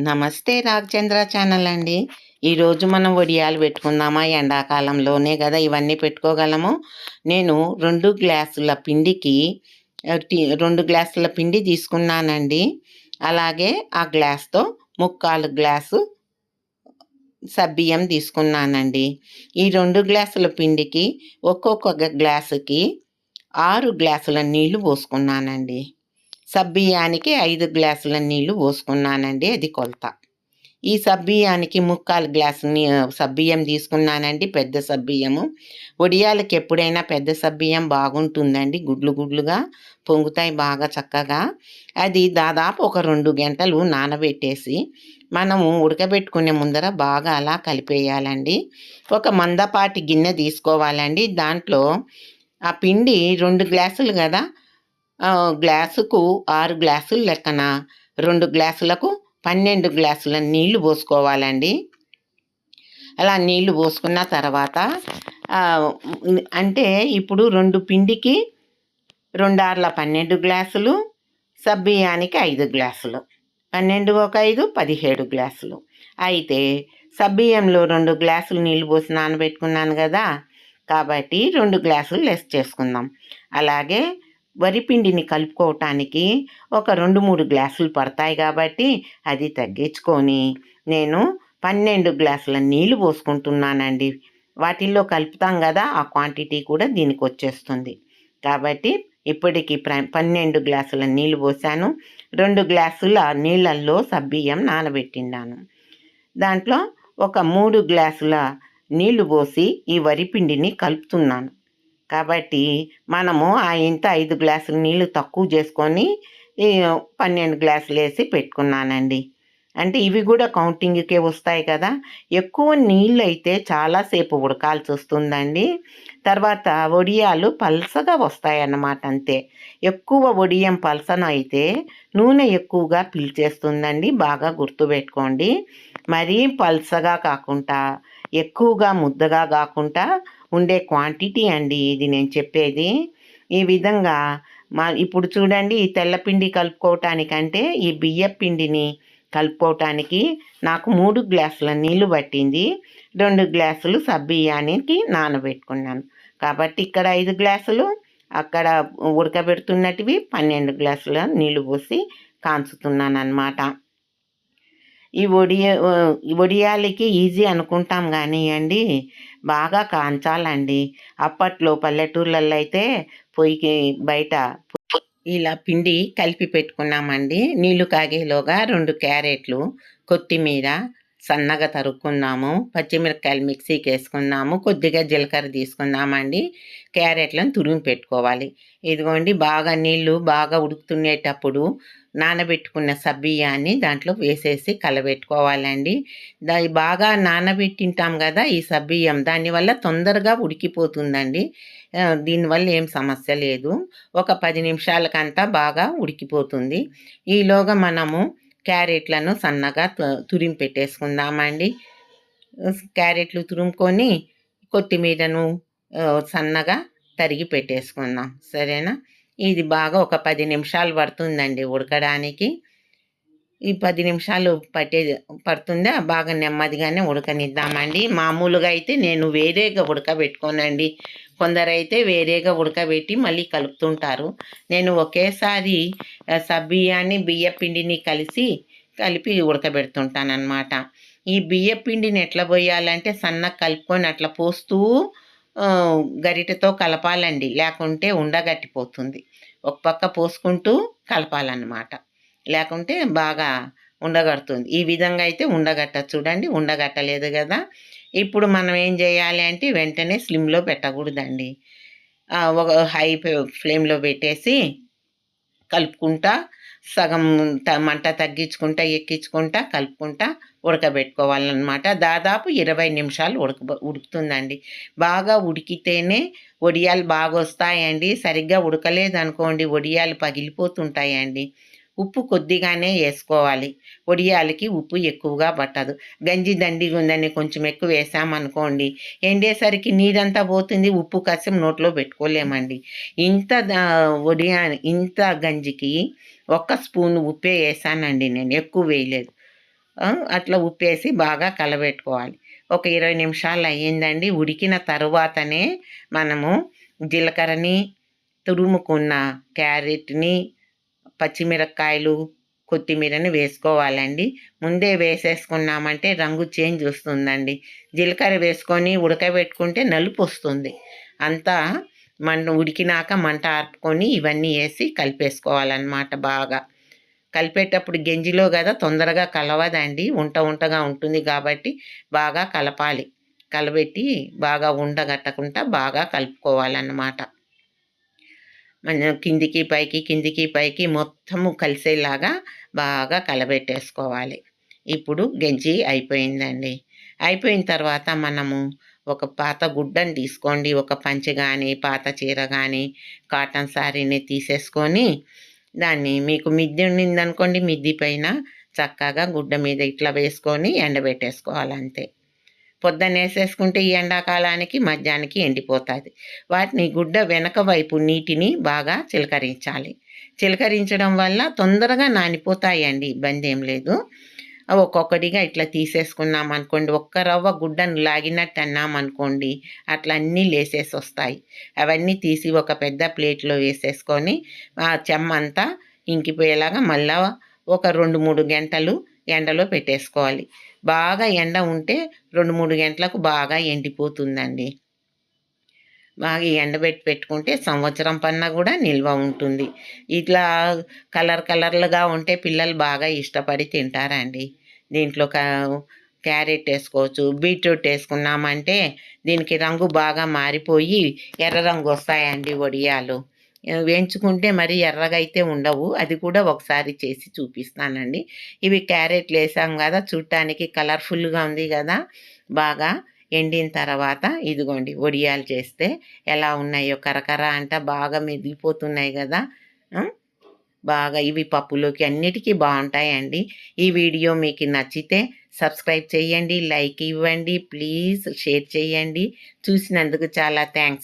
నమస్తే రాఘచంద్ర ఛానల్ అండి. ఈరోజు మనం వడియాలు పెట్టుకుందామా? ఎండాకాలంలోనే కదా ఇవన్నీ పెట్టుకోగలము. నేను రెండు గ్లాసుల పిండికి టీ- రెండు గ్లాసుల పిండి తీసుకున్నానండి. అలాగే ఆ గ్లాస్తో ముక్కాలు గ్లాసు సబ్బియ్యం తీసుకున్నానండి. ఈ రెండు గ్లాసుల పిండికి ఒక్కొక్క గ్లాసుకి ఆరు గ్లాసుల నీళ్ళు పోసుకున్నానండి. సబ్బియానికి ఐదు గ్లాసుల నీళ్ళు పోసుకున్నానండి అది కొలత. ఈ సబ్బియానికి ముక్కాలు గ్లాసు సబ్బియ్యం తీసుకున్నానండి పెద్ద సబ్బియ్యము. వడియాలకి ఎప్పుడైనా పెద్ద సబ్బియ్యం బాగుంటుందండి గుడ్లు గుడ్లుగా పొంగుతాయి బాగా చక్కగా. అది దాదాపు ఒక రెండు గంటలు నానబెట్టేసి మనము ఉడకబెట్టుకునే ముందర బాగా అలా కలిపేయాలండి. ఒక మందపాటి గిన్నె తీసుకోవాలండి దాంట్లో ఆ పిండి రెండు గ్లాసులు కదా గ్లాసుకు ఆరు గ్లాసులు లెక్కన రెండు గ్లాసులకు పన్నెండు గ్లాసుల నీళ్ళు పోసుకోవాలండి. అలా నీళ్ళు పోసుకున్న తర్వాత అంటే ఇప్పుడు రెండు పిండికి రెండు ఆర్ల పన్నెండు గ్లాసులు సబ్బియానికి ఐదు గ్లాసులు పన్నెండు ఒక ఐదు పదిహేడు గ్లాసులు. అయితే సబ్బియ్యంలో రెండు గ్లాసులు నీళ్ళు పోసి నానబెట్టుకున్నాను కదా కాబట్టి రెండు గ్లాసులు లెస్ చేసుకుందాం. అలాగే వరిపిండిని కలుపుకోవటానికి ఒక రెండు మూడు గ్లాసులు పడతాయి కాబట్టి అది తగ్గించుకొని నేను పన్నెండు గ్లాసుల నీళ్ళు పోసుకుంటున్నానండి. వాటిల్లో కలుపుతాం కదా ఆ క్వాంటిటీ కూడా దీనికి వచ్చేస్తుంది. కాబట్టి ఇప్పటికి ప్ర పన్నెండు గ్లాసుల నీళ్ళు పోసాను. రెండు గ్లాసుల నీళ్ళల్లో సబ్బియ్యం నానబెట్టిండాను దాంట్లో ఒక మూడు గ్లాసుల నీళ్ళు పోసి ఈ వరిపిండిని కలుపుతున్నాను. కాబట్టి మనము ఆ ఇంత ఐదు గ్లాసులు నీళ్ళు తక్కువ చేసుకొని పన్నెండు గ్లాసులు వేసి పెట్టుకున్నానండి. అంటే ఇవి కూడా కౌంటింగ్కే వస్తాయి కదా. ఎక్కువ నీళ్ళు అయితే చాలాసేపు ఉడకాల్సి వస్తుందండి. తర్వాత వడియాలు పలసగా వస్తాయన్నమాట అంతే. ఎక్కువ వడియం పల్సన అయితే నూనె ఎక్కువగా పీల్చేస్తుందండి. బాగా గుర్తుపెట్టుకోండి మరీ పలసగా కాకుండా ఎక్కువగా ముద్దగా కాకుండా ఉండే క్వాంటిటీ అండి ఇది నేను చెప్పేది. ఈ విధంగా మా ఇప్పుడు చూడండి ఈ తెల్లపిండి కలుపుకోవటానికంటే ఈ బియ్య పిండిని కలుపుకోవటానికి నాకు మూడు గ్లాసుల నీళ్ళు పట్టింది. రెండు గ్లాసులు సబ్బియ్యానికి నానబెట్టుకున్నాను. కాబట్టి ఇక్కడ ఐదు గ్లాసులు అక్కడ ఉడకబెడుతున్నటివి పన్నెండు గ్లాసుల నీళ్ళు పోసి కాంచుతున్నాను అన్నమాట ఈ ఒడియ ఒడియాలకి వడియాలకి ఈజీ అనుకుంటాం కానీ అండి బాగా కాంచాలండి. అప్పట్లో పల్లెటూర్లలో అయితే పొయ్యికి బయట ఇలా పిండి కలిపి పెట్టుకున్నామండి. నీళ్ళు కాగేలోగా రెండు క్యారెట్లు కొత్తిమీర సన్నగా తరుక్కున్నాము. పచ్చిమిరపకాయలు మిక్సీకి వేసుకున్నాము. కొద్దిగా జీలకర్ర తీసుకున్నామండి. క్యారెట్లను తురిమి పెట్టుకోవాలి. ఇదిగోండి బాగా నీళ్ళు బాగా ఉడుకుతునేటప్పుడు నానబెట్టుకున్న సబ్బియ్యాన్ని దాంట్లో వేసేసి కలబెట్టుకోవాలండి. దా బాగా నానబెట్టింటాం కదా ఈ సబ్బియ్యం దానివల్ల తొందరగా ఉడికిపోతుందండి. దీనివల్ల ఏం సమస్య లేదు. ఒక పది నిమిషాలకంతా బాగా ఉడికిపోతుంది. ఈలోగా మనము క్యారెట్లను సన్నగా తు- తురిమి పెట్టేసుకుందామండి. క్యారెట్లు తురుముకొని కొత్తిమీరను సన్నగా తరిగి పెట్టేసుకుందాం. సరేనా? ఇది బాగా ఒక పది నిమిషాలు పడుతుందండి ఉడకడానికి. ఈ పది నిమిషాలు పట్టే పడుతుందా? బాగా నెమ్మదిగానే ఉడకనిద్దామండి. మామూలుగా అయితే నేను వేరేగా ఉడకబెట్టుకోనండి. కొందరైతే వేరేగా ఉడకబెట్టి మళ్ళీ కలుపుతుంటారు. నేను ఒకేసారి సబ్బియాన్ని బియ్య పిండిని కలిసి కలిపి ఉడకబెడుతుంటానన్నమాట. ఈ బియ్య పిండిని ఎట్లా పోయాలంటే సన్నగా కలుపుకొని అట్లా పోస్తూ గరిటెతో కలపాలండి. లేకుంటే ఉండగట్టిపోతుంది. ఒక పక్క పోసుకుంటూ కలపాలన్నమాట. లేకుంటే బాగా ఉండగడుతుంది. ఈ విధంగా అయితే ఉండగట్ట చూడండి ఉండగట్టలేదు కదా. ఇప్పుడు మనం ఏం చేయాలి అంటే వెంటనే స్లిమ్లో పెట్టకూడదండి. ఒక హై ఫ్లేమ్లో పెట్టేసి కలుపుకుంటా సగం త- మంట తగ్గించుకుంటా ఎక్కించుకుంటా కలుపుకుంటా ఉడకబెట్టుకోవాలన్నమాట. దాదాపు ఇరవై నిమిషాలు ఉడక ఉడుకుతుందండి. బాగా ఉడికితేనే వడియాలు బాగా వస్తాయండి సరిగ్గా ఉడకలేదు అనుకోండి వడియాలు పగిలిపోతుంటాయండి. ఉప్పు కొద్దిగానే వేసుకోవాలి. వడియాలకి ఉప్పు ఎక్కువగా పట్టదు. గంజి దండిగా ఉందని కొంచెం ఎక్కువ వేసామనుకోండి ఎండేసరికి నీరంతా పోతుంది ఉప్పు కసం నోట్లో పెట్టుకోలేమండి. ఇంత దా- వడియా ఇంత గంజికి ఒక్క స్పూన్ ఉప్పే వేసానండి నేను ఎక్కువ వేయలేదు. అట్లా ఉప్పేసి బాగా కలబెట్టుకోవాలి. ఒక ఇరవై నిమిషాలు అయ్యిందండి. ఉడికిన తరువాతనే మనము జీలకర్రని తురుముకున్న క్యారెట్ని పచ్చిమిరపకాయలు కొత్తిమీరని వేసుకోవాలండి. ముందే వేసేసుకున్నామంటే రంగు చేంజ్ వస్తుందండి. జీలకర్ర వేసుకొని ఉడకబెట్టుకుంటే నలుపు వస్తుంది. అంతా మన్ను ఉడికినాక మంట ఆర్పుకొని ఇవన్నీ వేసి కలిపేసుకోవాలన్నమాట బాగా. కలిపేటప్పుడు గెంజిలో కదా తొందరగా కలవదండి. ఉంట ఉంటగా ఉంటుంది కాబట్టి బాగా కలపాలి. కలబెట్టి బాగా ఉండగట్టకుండా బాగా కలుపుకోవాలన్నమాట. మన కిందికి పైకి కిందికి పైకి మొత్తము కలిసేలాగా బాగా కలబెట్టేసుకోవాలి. ఇప్పుడు గెంజి అయిపోయిందండి. అయిపోయిన తర్వాత మనము ఒక పాత గుడ్డని తీసుకోండి. ఒక పంచె కానీ పాత చీర కానీ కాటన్ శారీని తీసేసుకొని దాన్ని మీకు మిద్ది ఉండిందనుకోండి మిద్ది పైన చక్కగా గుడ్డ మీద ఇట్లా వేసుకొని ఎండబెట్టేసుకోవాలంతే. పొద్దున్న వేసేసుకుంటే ఈ ఎండాకాలానికి మధ్యాహ్నానికి ఎండిపోతుంది. వాటిని గుడ్డ వెనక వైపు నీటిని బాగా చిలకరించాలి. చిలకరించడం వల్ల తొందరగా నానిపోతాయండి. ఇబ్బంది ఏం లేదు. ఒక్కొక్కటిగా ఇట్లా తీసేసుకున్నాం అనుకోండి. ఒక్క రవ్వ గుడ్డను లాగినట్టు అన్నాం అనుకోండి అట్లా అన్నీ లేసేసి వస్తాయి. అవన్నీ తీసి ఒక పెద్ద ప్లేట్లో వేసేసుకొని ఆ చెమ్మ అంతా ఇంకిపోయేలాగా మళ్ళా ఒక రెండు మూడు గంటలు ఎండలో పెట్టేసుకోవాలి. బాగా ఎండ ఉంటే రెండు మూడు గంటలకు బాగా ఎండిపోతుందండి. బాగా ఎండబెట్టి పెట్టుకుంటే సంవత్సరం పన్నా కూడా నిల్వ ఉంటుంది. ఇట్లా కలర్ కలర్లుగా ఉంటే పిల్లలు బాగా ఇష్టపడి తింటారండి. దీంట్లో క్యారెట్ వేసుకోవచ్చు బీట్రూట్ వేసుకున్నామంటే దీనికి రంగు బాగా మారిపోయి ఎర్ర రంగు వస్తాయండి వడియాలు. వేయించుకుంటే మరి ఎర్రగా అయితే ఉండవు. అది కూడా ఒకసారి చేసి చూపిస్తానండి. ఇవి క్యారెట్లు వేసాం కదా చూడటానికి కలర్ఫుల్గా ఉంది కదా బాగా ఎండిన తర్వాత ఇదిగోండి వడియాలు చేస్తే ఎలా ఉన్నాయో కరకర అంట బాగా మెదిగిపోతున్నాయి కదా బాగా ఇవి పప్పులోకి అన్నిటికీ బాగుంటాయండి. ఈ వీడియో మీకు నచ్చితే సబ్స్క్రైబ్ చేయండి లైక్ ఇవ్వండి ప్లీజ్ షేర్ చేయండి. చూసినందుకు చాలా థ్యాంక్స్.